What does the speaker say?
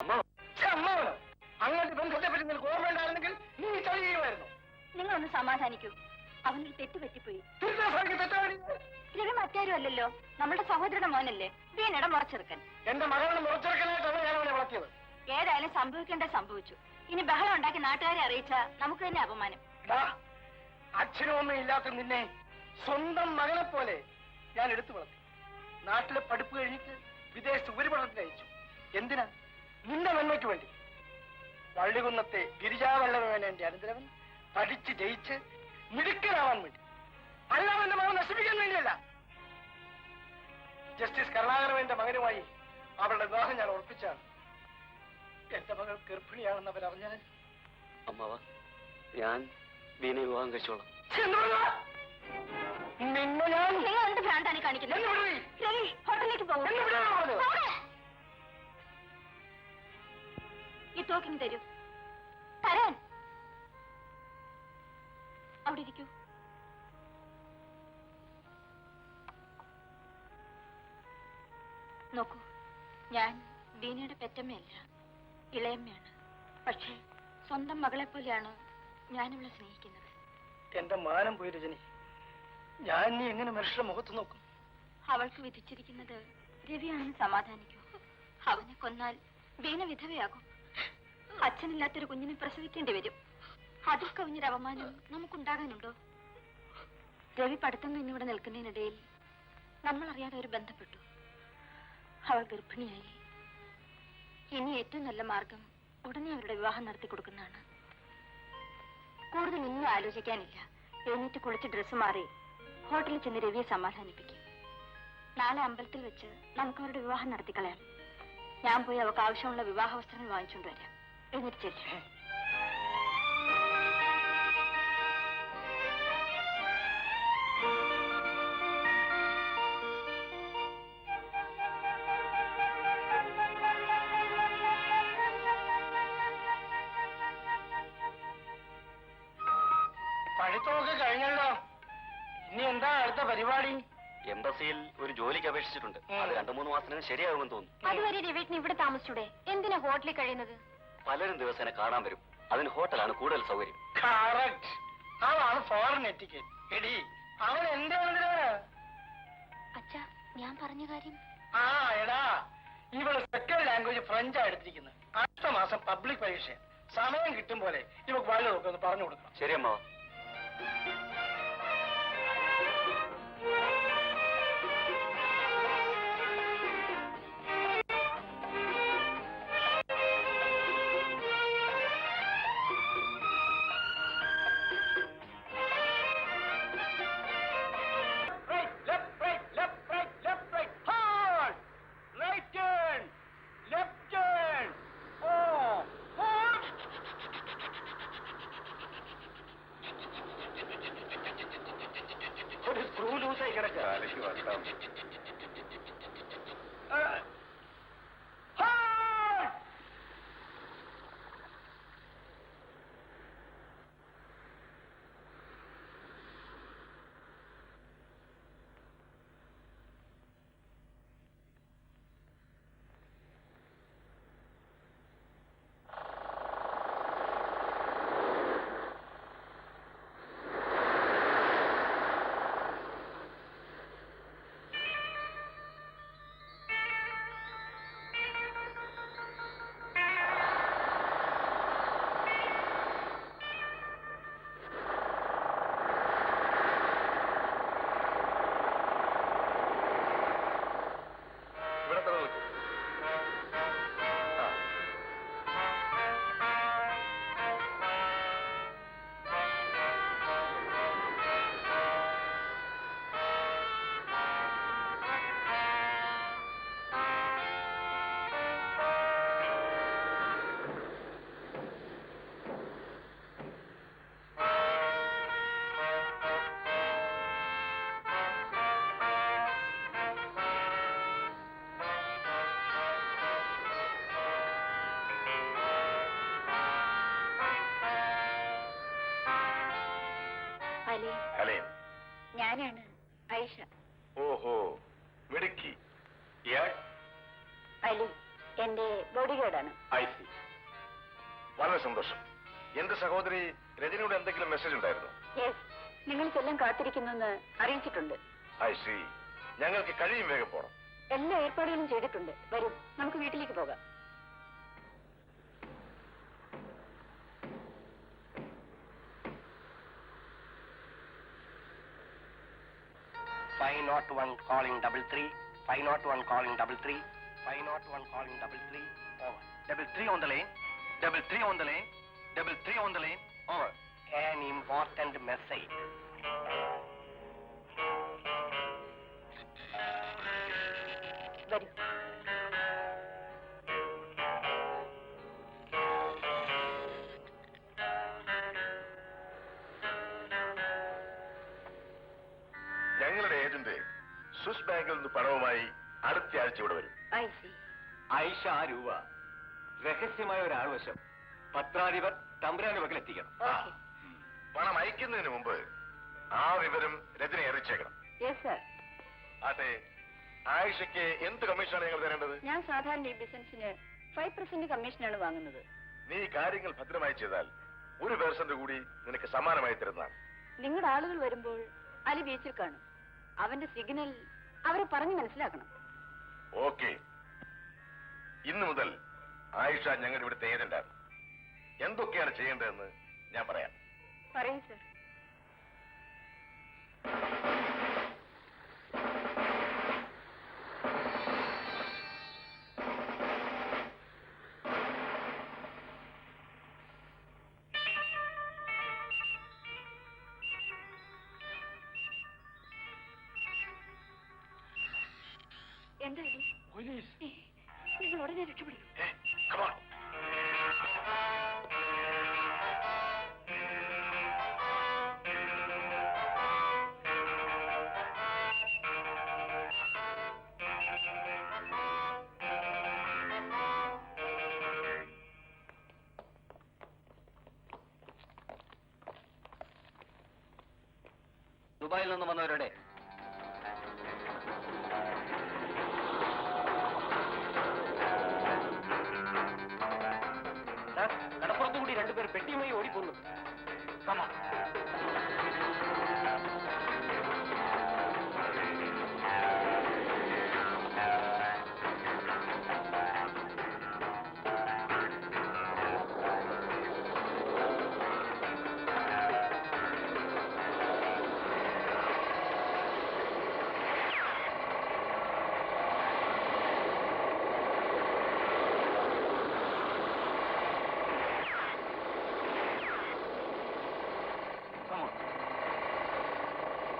അമ്മാവനോ അങ്ങനത്തെ ബന്ധത്തെ പറ്റി നിനക്ക് ഓർമ്മയുണ്ടായിരുന്നെങ്കിൽ നീ ചതി ചെയ്യുമായിരുന്നു. നിങ്ങളൊന്ന് സമാധാനിക്കൂ. അവനൊരു തെറ്റ് പറ്റിപ്പോയി രവി മറ്റാരും അല്ലല്ലോ. നമ്മുടെ സഹോദരന്റെ മോനല്ലേ. വീണയുടെ മുറച്ചെറുക്കൻ എന്റെ മകളുടെ മുറച്ചെടുക്കാനായിട്ടാണ് ഞാൻ അവനെ വളർത്തിയത്. ഏതായാലും സംഭവിക്കേണ്ട സംഭവിച്ചു. ഇനി ബഹളം ഉണ്ടാക്കി നാട്ടുകാരെ അറിയിച്ച നമുക്ക് തന്നെ അപമാനം. അച്ഛനൊന്നും അച്ഛനും ഇല്ലാത്ത നിന്നെ സ്വന്തം മകനെ പോലെ ഞാൻ എടുത്തു വളർത്തി. നാട്ടിലെ പഠിപ്പ് കഴിഞ്ഞിട്ട് വിദേശത്ത് ഉപരിപഠനത്തിന് അയച്ചു. എന്തിനാ? നിന്റെ നന്മയ്ക്ക് വേണ്ടി. വള്ളികുന്നത്തെ ഗിരിജാവല്ലവനെ എന്റെ അനന്തരവൻ പഠിച്ച് ജയിച്ച് മിടുക്കനാവാൻ വേണ്ടി. അല്ലാതെ എന്റെ മകൻ നശിപ്പിക്കാൻ വേണ്ടിയല്ല. ജസ്റ്റിസ് കരുണാകരവന്റെ മകനുമായി അവളുടെ വിവാഹം ഞാൻ ഉറപ്പിച്ചാണ്. എന്റെ മകൾ ഗർഭിണിയാണെന്ന് അവരറിഞ്ഞാൽ? അമ്മാവ ഞാൻ വീണ വിവാഹം കഴിച്ചോളാം. നിന്നെ ഞാൻ നിങ്ങൾ എന്ത് ഭ്രാന്താണ് കാണിക്കുന്നത്? ഹോട്ടലിലേക്ക് പോകും തോക്കിന് തരൂ. തരാൻ. അവിടെ ഇരിക്കൂ. നോക്കൂ ഞാൻ ദീനയുടെ പെറ്റമ്മയല്ല ഇളയമ്മയാണ്. പക്ഷേ സ്വന്തം മകളെ പോലെയാണ് ഞാനിവളെ സ്നേഹിക്കുന്നത്. എന്റെ മാനം പോയി രജനി. ഞാൻ നീ എങ്ങനെ മനുഷ്യരുടെ മുഖത്ത് നോക്കും? അവൾക്ക് വിധിച്ചിരിക്കുന്നത് രവിയാണെന്ന് സമാധാനിക്കൂ. അവനെ കൊന്നാൽ വീണ വിധവയാകും. അച്ഛനില്ലാത്തൊരു കുഞ്ഞിനെ പ്രസവിക്കേണ്ടി വരും. അതൊക്കെ കവിഞ്ഞൊരു അപമാനം നമുക്കുണ്ടാകാനുണ്ടോ? രവി പഠിത്തം കഴിഞ്ഞിവിടെ നിൽക്കുന്നതിനിടയിൽ നമ്മൾ അറിയാതെ ഒരു ബന്ധപ്പെട്ടു. അവൾ ഗർഭിണിയായി. ഇനി ഏറ്റവും നല്ല മാർഗം ഉടനെ അവരുടെ വിവാഹം നടത്തി കൊടുക്കുന്നതാണ്. കൂടുതൽ ഒന്നും ആലോചിക്കാനില്ല. എഴുന്നേറ്റ് കുളിച്ച് ഡ്രസ്സ് മാറി ഹോട്ടലിൽ ചെന്ന് രവിയെ സമാധാനിപ്പിക്കും. നാളെ അമ്പലത്തിൽ വെച്ച് നമുക്ക് അവരുടെ വിവാഹം നടത്തിക്കളയാം. ഞാൻ പോയി അവൾക്ക് ആവശ്യമുള്ള വിവാഹ വസ്ത്രങ്ങൾ വാങ്ങിച്ചുകൊണ്ട് ചെല്ലും പഠിത്തമൊക്കെ കഴിഞ്ഞല്ലോ. ഇനി എന്താ അടുത്ത പരിപാടി? എംബസിയിൽ ഒരു ജോലിക്ക് അപേക്ഷിച്ചിട്ടുണ്ട്. അത് രണ്ടു മൂന്ന് മാസത്തിനകം ശരിയാകുമെന്ന് തോന്നുന്നു. അതുവരെ രവീട്ടിന് ഇവിടെ താമസിച്ചൂടെ? എന്തിനാ ഹോട്ടലിൽ കഴിയുന്നത്? പലരും ദിവസേന കാണാൻ വരും. അതിന് ഹോട്ടലാണ് കൂടുതൽ സൗകര്യം. അതാണ് ഫോറിൻ എറ്റിക്കറ്റ് എടി അവൻ എന്റെ അച്ഛാ ഞാൻ പറഞ്ഞ കാര്യം? ആ എടാ ഇവൾ സെക്കൻഡ് ലാംഗ്വേജ് ഫ്രഞ്ചാ എടുത്തിരിക്കുന്നത് അടുത്ത മാസം പബ്ലിക് പരീക്ഷ സമയം കിട്ടും പോലെ ഇവക്ക് വല്ലതൊക്കെ ഒന്ന് പറഞ്ഞു കൊടുക്കണം. ശരി അമ്മാവ. കിടക്കുക ഇവിടെ ഹലേൻ ഞാനാണ് ഐഷ. ഓഹോ മിടുക്കി. അലി എന്റെ ബോഡി ഗാർഡാണ് വളരെ സന്തോഷം. എന്റെ സഹോദരി രജനിയുടെ എന്തെങ്കിലും മെസ്സേജ് ഉണ്ടായിരുന്നു? യെസ് നിങ്ങൾ ചെല്ലാൻ കാത്തിരിക്കുന്നെന്ന് അറിയിച്ചിട്ടുണ്ട് ഞങ്ങൾക്ക് കഴിയും വേഗം പോണം. എല്ലാ ഏർപ്പാടുകളും ചെയ്തിട്ടുണ്ട്. വരും നമുക്ക് വീട്ടിലേക്ക് പോകാം. 501 calling double three, 501 calling double three, 501 calling double three, over. Double three on the lane, double three on the lane, double three on the lane, over. An important message. ഞങ്ങളുടെ ഏജന്റ് സ്വിസ് ബാങ്കിൽ നിന്ന് പണവുമായി അടുത്ത ആഴ്ച ഇവിടെ വരും. ഐഷ ആ രൂപ രഹസ്യമായ ഒരു ആൾവശം പത്രാധിപർ തമ്പുരാന്റെ പക്കൽ എത്തിക്കണം. പണം അയക്കുന്നതിന് മുമ്പ് ആ വിവരം രജനെ അറിയിച്ചേക്കണം. യെസ് സർ അതെ ആയിഷയ്ക്ക് എന്ത് കമ്മീഷനാണ് ഞങ്ങൾ തരേണ്ടത്? ഞാൻ സാധാരണ ഈ ബിസിനസിന് ഫൈവ് പെർസെന്റ് കമ്മീഷനാണ് വാങ്ങുന്നത്. നീ കാര്യങ്ങൾ ഭദ്രമായി ചെയ്താൽ ഒരു പേഴ്സന്റ് കൂടി നിനക്ക് സമാനമായി തരുന്നതാണ്. നിങ്ങളുടെ ആളുകൾ വരുമ്പോൾ അലി ബീച്ചിൽ കാണും. അവന്റെ സിഗ്നൽ അവരെ പറഞ്ഞു മനസ്സിലാക്കണം. ഓക്കെ. ഇന്നു മുതൽ ആയിഷ ഞങ്ങളുടെ ഇവിടുത്തെ ഏജന്റാണ്. എന്തൊക്കെയാണ് ചെയ്യേണ്ടതെന്ന് ഞാൻ പറയാം. പറയൂ സർ. എന്താ? ഏ, നിങ്ങൾ ഉടനെ രക്ഷപ്പെടും. ദുബായിൽ നിന്ന് വന്നവരുടെ. பெட்டிமணி ஓடி போடணும்.